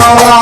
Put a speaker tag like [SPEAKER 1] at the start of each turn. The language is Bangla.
[SPEAKER 1] বাবা